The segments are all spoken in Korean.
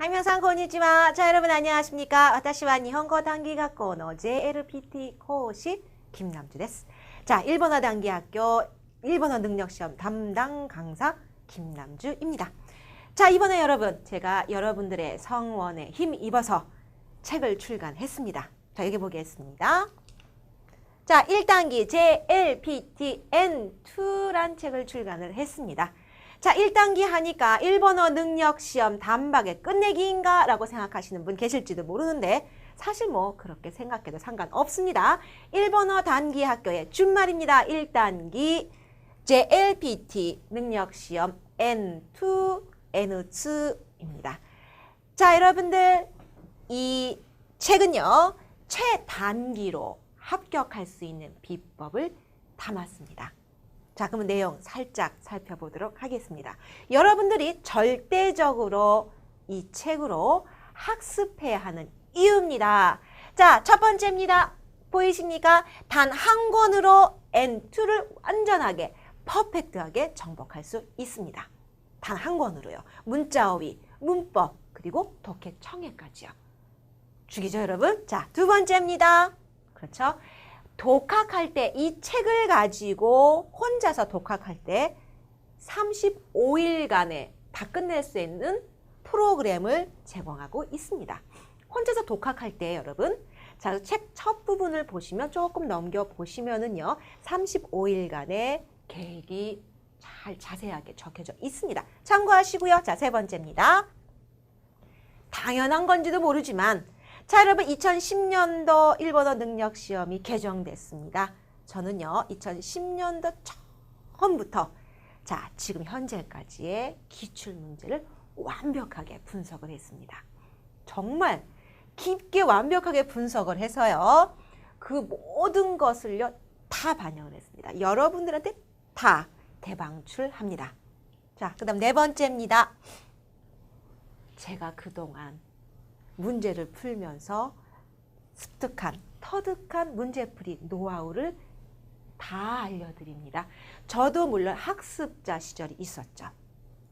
하이명상 고니치와 자 여러분 안녕하십니까? 私は 일본어 단기학교 JLPT 코시 김남주 です. 자, 일본어 단기학교 일본어 능력시험 담당 강사 김남주입니다. 자, 이번에 여러분 제가 여러분들의 성원에 힘 입어서 책을 출간했습니다. 자, 여기 보겠습니다. 자, 1단기 JLPTN2란 책을 출간을 했습니다. 자, 1단기 하니까 일본어 능력 시험 단박에 끝내기인가? 라고 생각하시는 분 계실지도 모르는데 사실 뭐 그렇게 생각해도 상관없습니다. 일본어 단기 학교의 준말입니다. 1단기 JLPT 능력 시험 N2, N2입니다. 자, 여러분들 이 책은요. 최단기로 합격할 수 있는 비법을 담았습니다. 자, 그러면 내용 살짝 살펴보도록 하겠습니다. 여러분들이 절대적으로 이 책으로 학습해야 하는 이유입니다. 자, 첫 번째입니다. 보이십니까? 단 한 권으로 N2를 완전하게 퍼펙트하게 정복할 수 있습니다. 단 한 권으로요. 문자어휘, 문법, 그리고 독해 청해까지요. 죽이죠, 여러분? 자, 두 번째입니다. 그렇죠? 독학할 때 이 책을 가지고 혼자서 독학할 때 35일간에 다 끝낼 수 있는 프로그램을 제공하고 있습니다. 혼자서 독학할 때 여러분 자, 책 첫 부분을 보시면 조금 넘겨 보시면은요. 35일간의 계획이 잘 자세하게 적혀져 있습니다. 참고하시고요. 자, 세 번째입니다. 당연한 건지도 모르지만 자, 여러분 2010년도 일본어 능력 시험이 개정됐습니다. 저는요. 2010년도 처음부터 자, 지금 현재까지의 기출 문제를 완벽하게 분석을 했습니다. 정말 깊게 완벽하게 분석을 해서요. 그 모든 것을요. 다 반영을 했습니다. 여러분들한테 다 대방출합니다. 자, 그 다음 네 번째입니다. 제가 그동안 문제를 풀면서 습득한, 터득한 문제풀이 노하우를 다 알려드립니다. 저도 물론 학습자 시절이 있었죠.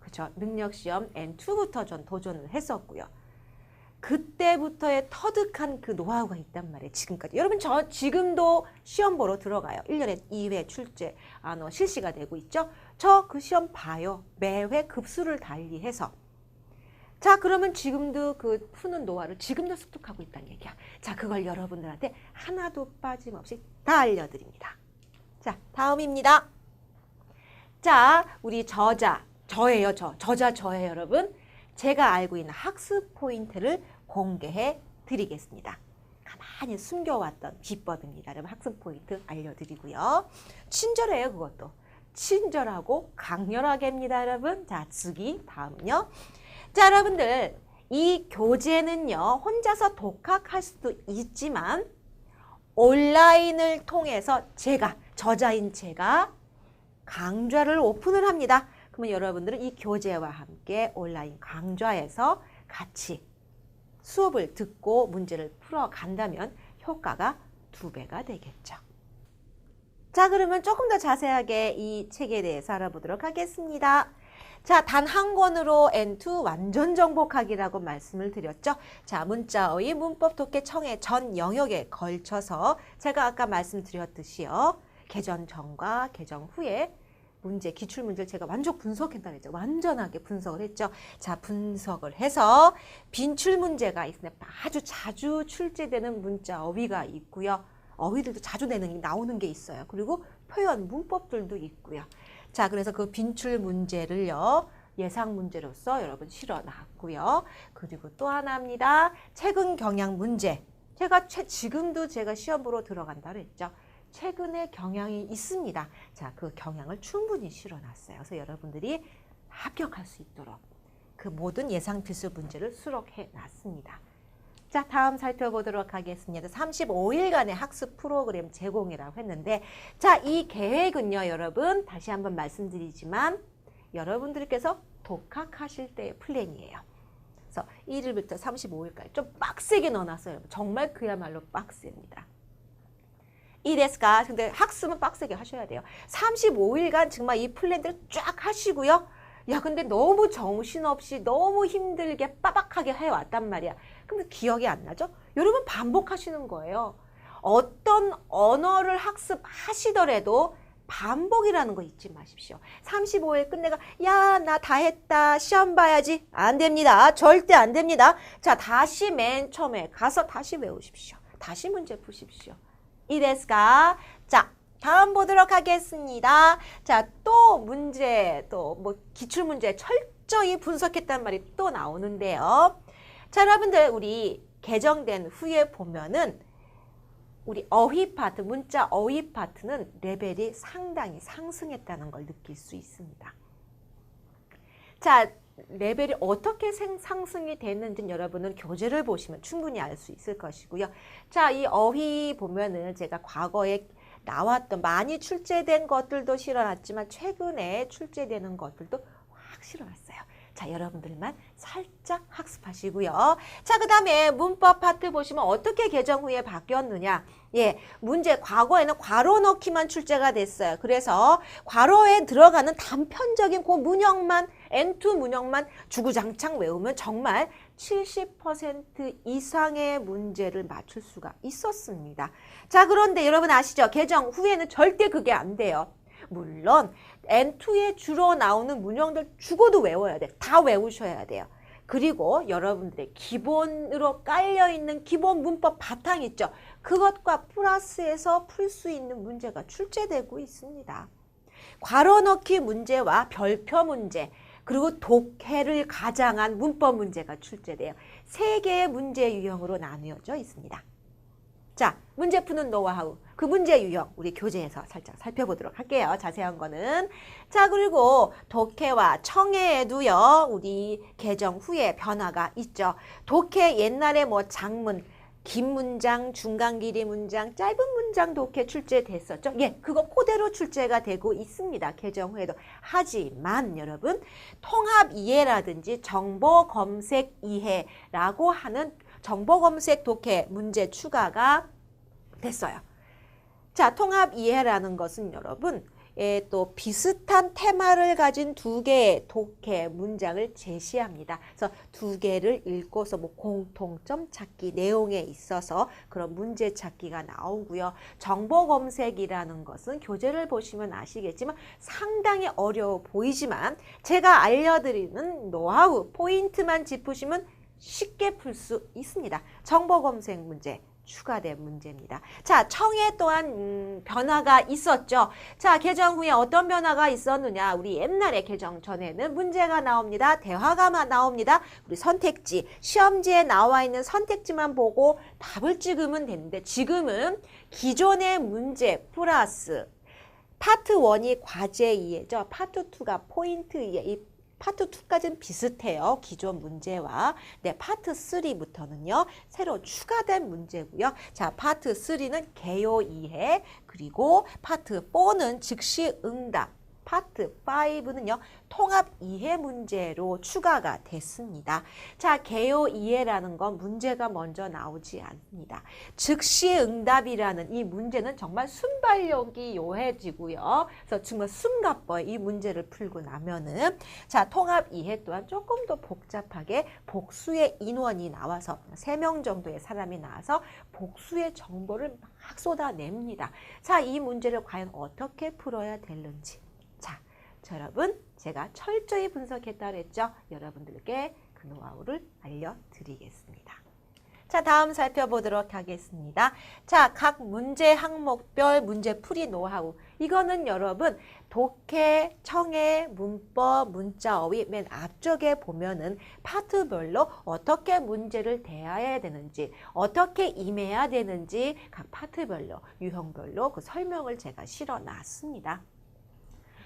그죠? 능력시험 N2부터 전 도전을 했었고요. 그때부터의 터득한 그 노하우가 있단 말이에요. 지금까지. 여러분, 저 지금도 시험 보러 들어가요. 1년에 2회 출제, 아, 너 실시가 되고 있죠? 저 그 시험 봐요. 매회 급수를 달리해서. 자, 그러면 지금도 그 푸는 노하우를 지금도 습득하고 있다는 얘기야. 자, 그걸 여러분들한테 하나도 빠짐없이 다 알려드립니다. 자, 다음입니다. 자, 우리 저자, 저예요, 저. 저자 저예요, 여러분. 제가 알고 있는 학습 포인트를 공개해 드리겠습니다. 가만히 숨겨왔던 비법입니다. 여러분 학습 포인트 알려드리고요. 친절해요, 그것도. 친절하고 강렬하게입니다, 여러분. 자,次다음요. 자, 여러분들 이 교재는요. 혼자서 독학할 수도 있지만 온라인을 통해서 제가 저자인 제가 강좌를 오픈을 합니다. 그러면 여러분들은 이 교재와 함께 온라인 강좌에서 같이 수업을 듣고 문제를 풀어 간다면 효과가 두 배가 되겠죠. 자, 그러면 조금 더 자세하게 이 책에 대해서 알아보도록 하겠습니다. 자, 단 한 권으로 N2 완전 정복하기라고 말씀을 드렸죠. 자, 문자어휘, 문법, 독해, 청해 전 영역에 걸쳐서 제가 아까 말씀드렸듯이요. 개정 전과 개정 후에 문제, 기출 문제를 제가 완전 분석했다고 했죠. 완전하게 분석을 했죠. 자, 분석을 해서 빈출 문제가 있는데 아주 자주 출제되는 문자 어휘가 있고요. 어휘들도 자주 내는 나오는 게 있어요. 그리고 표현 문법들도 있고요. 자, 그래서 그 빈출 문제를요. 예상 문제로서 여러분 실어 놨고요. 그리고 또 하나입니다. 최근 경향 문제. 제가 최, 지금도 제가 시험 보러 들어간다 그랬죠. 최근에 경향이 있습니다. 자, 그 경향을 충분히 실어 놨어요. 그래서 여러분들이 합격할 수 있도록 그 모든 예상 필수 문제를 수록해 놨습니다. 자, 다음 살펴보도록 하겠습니다. 35일간의 학습 프로그램 제공이라고 했는데, 자, 이 계획은요, 여러분, 다시 한번 말씀드리지만, 여러분들께서 독학하실 때의 플랜이에요. 그래서 1일부터 35일까지 좀 빡세게 넣어놨어요. 정말 그야말로 빡셉니다. 이데스가 근데 학습은 빡세게 하셔야 돼요. 35일간 정말 이 플랜들을 쫙 하시고요. 야, 근데 너무 정신없이 너무 힘들게 빠박하게 해왔단 말이야. 근데 기억이 안 나죠? 여러분 반복하시는 거예요. 어떤 언어를 학습하시더라도 반복이라는 거 잊지 마십시오. 35일 끝내가 야 나 다 했다 시험 봐야지 안 됩니다. 절대 안 됩니다. 자 다시 맨 처음에 가서 다시 외우십시오. 다시 문제 푸십시오. 이데스가 자 다음 보도록 하겠습니다. 자 또 문제 또 뭐 기출 문제 철저히 분석했단 말이 또 나오는데요. 자 여러분들 우리 개정된 후에 보면은 우리 어휘 파트, 문자 어휘 파트는 레벨이 상당히 상승했다는 걸 느낄 수 있습니다. 자, 레벨이 어떻게 생- 상승이 됐는지는 여러분은 교재를 보시면 충분히 알 수 있을 것이고요. 자, 이 어휘 보면은 제가 과거에 나왔던 많이 출제된 것들도 실어놨지만 최근에 출제되는 것들도 확 실어놨어요. 자, 여러분들만 살짝 학습하시고요. 자, 그 다음에 문법 파트 보시면 어떻게 개정 후에 바뀌었느냐. 예, 문제 과거에는 괄호 넣기만 출제가 됐어요. 그래서 괄호에 들어가는 단편적인 그 문형만 N2 문형만 주구장창 외우면 정말 70% 이상의 문제를 맞출 수가 있었습니다. 자, 그런데 여러분 아시죠? 개정 후에는 절대 그게 안 돼요. 물론 N2에 주로 나오는 문형들 죽어도 외워야 돼. 다 외우셔야 돼요. 그리고 여러분들의 기본으로 깔려 있는 기본 문법 바탕 있죠. 그것과 플러스해서 풀 수 있는 문제가 출제되고 있습니다. 괄호 넣기 문제와 별표 문제, 그리고 독해를 가장한 문법 문제가 출제돼요. 세 개의 문제 유형으로 나뉘어져 있습니다. 자, 문제 푸는 노하우. 그 문제 유형 우리 교재에서 살짝 살펴보도록 할게요. 자세한 거는. 자, 그리고 독해와 청해에도요. 우리 개정 후에 변화가 있죠. 독해 옛날에 뭐 장문 긴 문장, 중간 길이 문장, 짧은 문장 독해 출제됐었죠. 예, 그거 그대로 출제가 되고 있습니다. 개정 후에도. 하지만 여러분, 통합 이해라든지 정보 검색 이해라고 하는 정보 검색 독해 문제 추가가 됐어요. 자, 통합 이해라는 것은 여러분, 예, 또 비슷한 테마를 가진 두 개의 독해 문장을 제시합니다. 그래서 두 개를 읽고서 뭐 공통점 찾기 내용에 있어서 그런 문제 찾기가 나오고요. 정보 검색이라는 것은 교재를 보시면 아시겠지만 상당히 어려워 보이지만 제가 알려드리는 노하우 포인트만 짚으시면 쉽게 풀 수 있습니다. 정보 검색 문제 추가된 문제입니다. 자, 청해 또한 음, 변화가 있었죠. 자, 개정 후에 어떤 변화가 있었느냐? 우리 옛날에 개정 전에는 문제가 나옵니다. 대화가 마- 나옵니다. 우리 선택지, 시험지에 나와 있는 선택지만 보고 답을 찍으면 되는데 지금은 기존의 문제 플러스 파트 1이 과제 이해죠. 파트 2가 포인트 이해. 이 파트 2까지는 비슷해요. 기존 문제와. 네, 파트 3부터는요. 새로 추가된 문제고요. 자, 파트 3는 개요 이해, 그리고 파트 4는 즉시 응답. 파트 5는요. 통합 이해 문제로 추가가 됐습니다. 자, 개요 이해라는 건 문제가 먼저 나오지 않습니다. 즉시 응답이라는 이 문제는 정말 순발력이 요해지고요. 그래서 정말 숨가뻐요. 이 문제를 풀고 나면은 자 통합 이해 또한 조금 더 복잡하게 복수의 인원이 나와서 세 명 정도의 사람이 나와서 복수의 정보를 막 쏟아냅니다. 자 이 문제를 과연 어떻게 풀어야 되는지 자, 자 여러분 제가 철저히 분석했다 그랬죠. 여러분들께 그 노하우를 알려드리겠습니다. 자, 다음 살펴보도록 하겠습니다. 자, 각 문제 항목별 문제 풀이 노하우. 이거는 여러분 독해, 청해, 문법, 문자어휘 맨 앞쪽에 보면은 파트별로 어떻게 문제를 대해야 되는지, 어떻게 임해야 되는지 각 파트별로, 유형별로 그 설명을 제가 실어 놨습니다.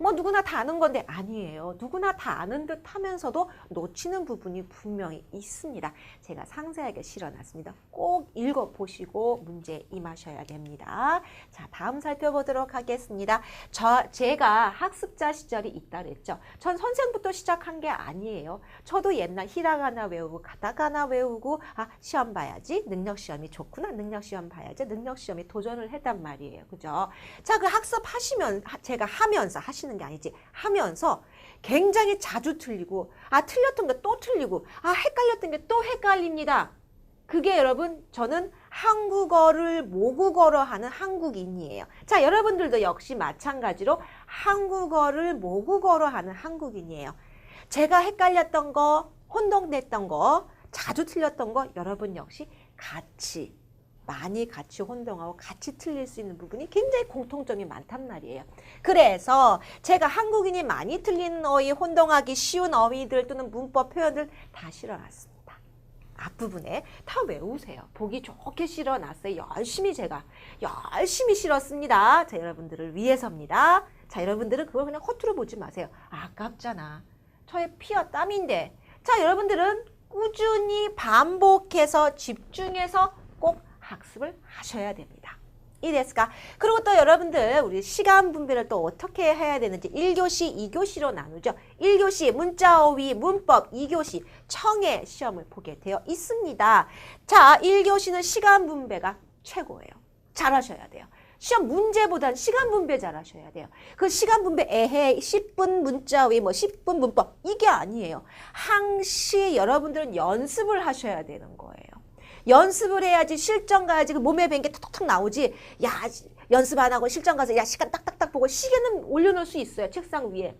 뭐 누구나 다 아는 건데 아니에요. 누구나 다 아는 듯 하면서도 놓치는 부분이 분명히 있습니다. 제가 상세하게 실어놨습니다. 꼭 읽어보시고 문제 임하셔야 됩니다. 자, 다음 살펴보도록 하겠습니다. 저, 제가 학습자 시절이 있다 그랬죠. 전 선생부터 시작한 게 아니에요. 저도 옛날 히라가나 외우고 가타카나 외우고 아, 시험 봐야지. 능력 시험이 좋구나. 능력 시험 봐야지. 능력 시험에 도전을 했단 말이에요. 그죠? 자, 그 학습하시면 하- 제가 하면서 하시는 게 아니지. 하면서 굉장히 자주 틀리고 아 틀렸던 게 또 틀리고 아 헷갈렸던 게 또 헷갈립니다. 그게 여러분 저는 한국어를 모국어로 하는 한국인이에요. 자 여러분들도 역시 마찬가지로 한국어를 모국어로 하는 한국인이에요. 제가 헷갈렸던 거, 혼동됐던 거, 자주 틀렸던 거 여러분 역시 같이 많이 같이 혼동하고 같이 틀릴 수 있는 부분이 굉장히 공통점이 많단 말이에요. 그래서 제가 한국인이 많이 틀린 어휘, 혼동하기 쉬운 어휘들 또는 문법 표현들 다 실어놨습니다. 앞부분에 다 외우세요. 보기 좋게 실어놨어요. 열심히 제가 열심히 실었습니다. 자, 여러분들을 위해서입니다. 자, 여러분들은 그걸 그냥 허투루 보지 마세요. 아깝잖아. 저의 피와 땀인데. 자, 여러분들은 꾸준히 반복해서 집중해서 꼭 학습을 하셔야 됩니다. 이데스까? 그리고 또 여러분들 우리 시간 분배를 또 어떻게 해야 되는지 1교시, 2교시로 나누죠. 1교시 문자어휘, 문법, 2교시 청해 시험을 보게 되어 있습니다. 자, 1교시는 시간 분배가 최고예요. 잘하셔야 돼요. 시험 문제보단 시간 분배 잘하셔야 돼요. 그 시간 분배 에헤 10분 문자위 뭐 10분 문법 이게 아니에요. 항시 여러분들은 연습을 하셔야 되는 거예요. 연습을 해야지 실전 가야지 그 몸에 밴게 톡톡 나오지. 야 연습 안 하고 실전 가서 야 시간 딱딱딱 보고 시계는 올려놓을 수 있어요 책상 위에.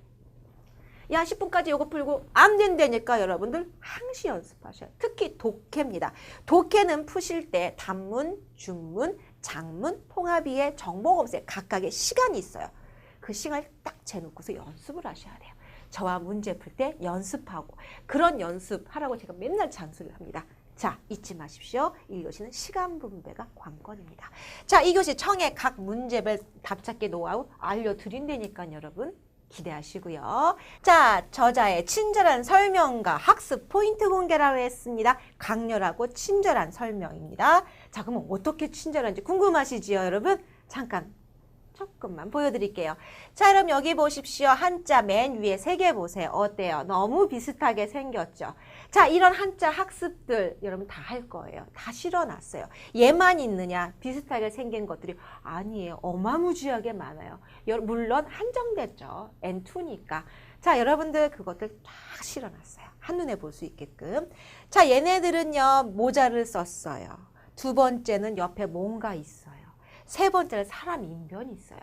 야 10분까지 요거 풀고 안 된다니까 여러분들 항시 연습하셔요. 특히 독해입니다. 독해는 푸실 때 단문, 중문, 장문, 통합이의 정보 검색 각각의 시간이 있어요. 그 시간을 딱 재놓고서 연습을 하셔야 돼요. 저와 문제 풀 때 연습하고 그런 연습하라고 제가 맨날 잔소리를 합니다. 자, 잊지 마십시오. 이 교시는 시간 분배가 관건입니다. 자, 이 교시 청의 각 문제별 답찾기 노하우 알려드린다니까 여러분. 기대하시고요. 자, 저자의 친절한 설명과 학습 포인트 공개라고 했습니다. 강렬하고 친절한 설명입니다. 자, 그럼 어떻게 친절한지 궁금하시지요, 여러분? 잠깐 조금만 보여드릴게요. 자, 그럼 여기 보십시오. 한자 맨 위에 세 개 보세요. 어때요? 너무 비슷하게 생겼죠? 자, 이런 한자 학습들 여러분 다 할 거예요. 다 실어놨어요. 얘만 있느냐? 비슷하게 생긴 것들이 아니에요. 어마무지하게 많아요. 여- 물론 한정됐죠. N2니까. 자, 여러분들 그것들 다 실어놨어요. 한눈에 볼 수 있게끔. 자, 얘네들은요, 모자를 썼어요. 두 번째는 옆에 뭔가 있어요. 세 번째는 사람 인변이 있어요.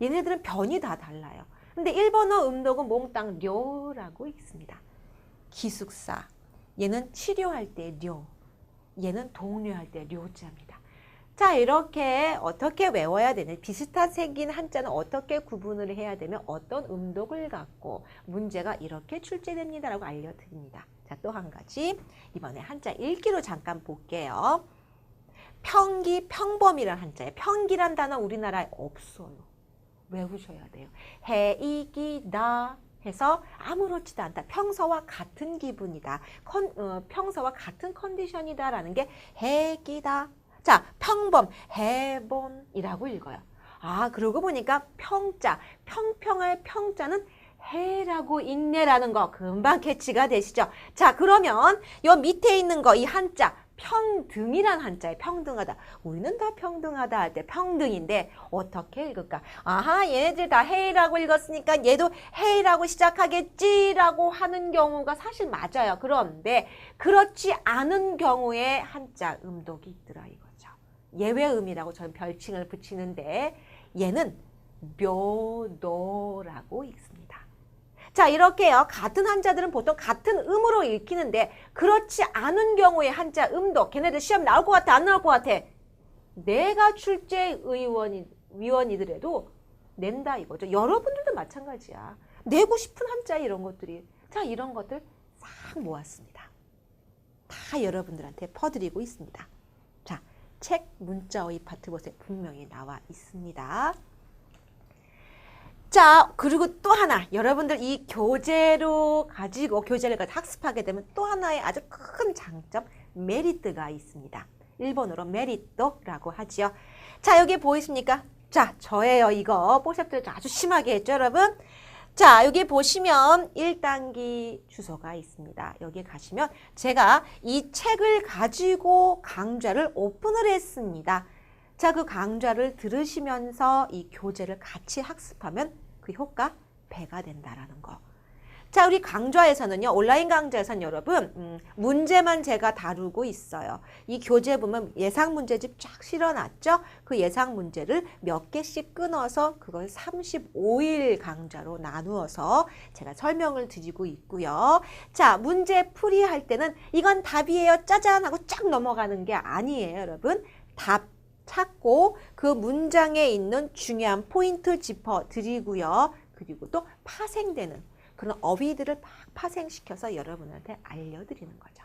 얘네들은 변이 다 달라요. 근데 일본어 음독은 몽땅 료라고 있습니다. 기숙사. 얘는 치료할 때 료. 얘는 독려할 때 료자입니다. 자, 이렇게 어떻게 외워야 되는 비슷한 생긴 한자는 어떻게 구분을 해야 되면 어떤 음독을 갖고 문제가 이렇게 출제됩니다 라고 알려드립니다. 자, 또 한 가지. 이번에 한자 읽기로 잠깐 볼게요. 평기, 평범이란 한자예요. 평기란 단어 우리나라에 없어요. 외우셔야 돼요. 해이기다 해서 아무렇지도 않다. 평소와 같은 기분이다. 컨, 어, 평소와 같은 컨디션이다 라는 게 해기다. 자, 평범, 해본이라고 읽어요. 아, 그러고 보니까 평자, 평평할 평자는 해라고 읽네라는 거 금방 캐치가 되시죠? 자, 그러면 요 밑에 있는 거 이 한자 평등이란 한자에 평등하다. 우리는 다 평등하다 할 때 평등인데 어떻게 읽을까? 아하, 얘네들 다 해이라고 읽었으니까 얘도 해이라고 시작하겠지라고 하는 경우가 사실 맞아요. 그런데 그렇지 않은 경우에 한자 음독이 있더라 이거죠. 예외음이라고 저는 별칭을 붙이는데 얘는 묘도라고 읽습니다. 자, 이렇게요. 같은 한자들은 보통 같은 음으로 읽히는데 그렇지 않은 경우에 한자 음도 걔네들 시험 나올 것 같아 안 나올 것 같아 내가 출제 의원이 위원이더라도 낸다 이거죠. 여러분들도 마찬가지야. 내고 싶은 한자 이런 것들이 자 이런 것들 싹 모았습니다. 다 여러분들한테 퍼드리고 있습니다. 자, 책 문자의 파트 보세요. 분명히 나와 있습니다. 자, 그리고 또 하나. 여러분들 이 교재로 가지고 교재를 가지고 학습하게 되면 또 하나의 아주 큰 장점, 메리트가 있습니다. 일본어로 메리토라고 하지요. 자, 여기 보이십니까? 자, 저예요, 이거. 뽀샵들 아주 심하게 했죠, 여러분? 자, 여기 보시면 1단기 주소가 있습니다. 여기 가시면 제가 이 책을 가지고 강좌를 오픈을 했습니다. 자, 그 강좌를 들으시면서 이 교재를 같이 학습하면 그 효과 배가 된다라는 거. 자, 우리 강좌에서는요, 온라인 강좌에서는 여러분, 음, 문제만 제가 다루고 있어요. 이 교재 보면 예상 문제집 쫙 실어놨죠? 그 예상 문제를 몇 개씩 끊어서 그걸 35일 강좌로 나누어서 제가 설명을 드리고 있고요. 자, 문제 풀이 할 때는 이건 답이에요. 짜잔 하고 쫙 넘어가는 게 아니에요, 여러분. 답 찾고 그 문장에 있는 중요한 포인트 짚어 드리고요. 그리고 또 파생되는 그런 어휘들을 막 파생시켜서 여러분한테 알려드리는 거죠.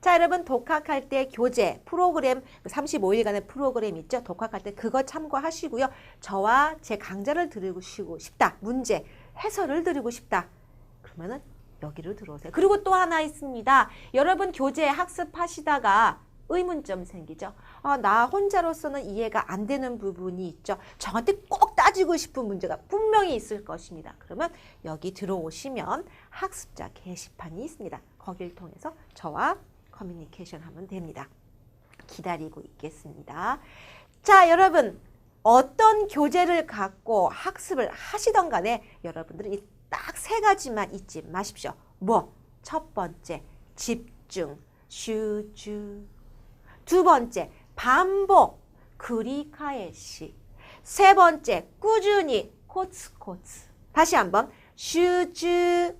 자, 여러분 독학할 때 교재, 프로그램, 35일간의 프로그램 있죠? 독학할 때 그거 참고하시고요. 저와 제 강좌를 들으고 싶다. 문제, 해설을 들으고 싶다. 그러면은 여기로 들어오세요. 그리고 또 하나 있습니다. 여러분 교재 학습하시다가 의문점 생기죠. 아, 나 혼자로서는 이해가 안 되는 부분이 있죠. 저한테 꼭 따지고 싶은 문제가 분명히 있을 것입니다. 그러면 여기 들어오시면 학습자 게시판이 있습니다. 거기를 통해서 저와 커뮤니케이션 하면 됩니다. 기다리고 있겠습니다. 자, 여러분. 어떤 교재를 갖고 학습을 하시던 간에 여러분들이 딱세 가지만 잊지 마십시오. 뭐? 첫 번째, 집중, 슈주. 두 번째, 반복, 그리카에시. 세 번째, 꾸준히, 코츠코츠. 다시 한번, 슈주,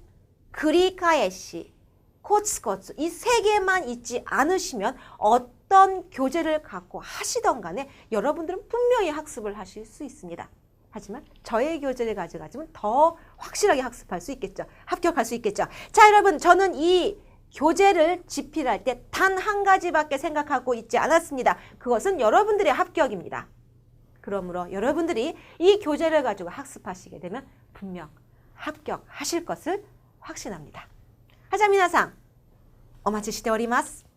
그리카에시, 코츠코츠. 이 세 개만 잊지 않으시면 어떤 교재를 갖고 하시던 간에 여러분들은 분명히 학습을 하실 수 있습니다. 하지만 저의 교재를 가져가지면 더 확실하게 학습할 수 있겠죠. 합격할 수 있겠죠. 자, 여러분, 저는 이 교재를 집필할 때 단 한 가지밖에 생각하고 있지 않았습니다. 그것은 여러분들의 합격입니다. 그러므로 여러분들이 이 교재를 가지고 학습하시게 되면 분명 합격하실 것을 확신합니다. 하자미나상, 오마치 시대 오리마스.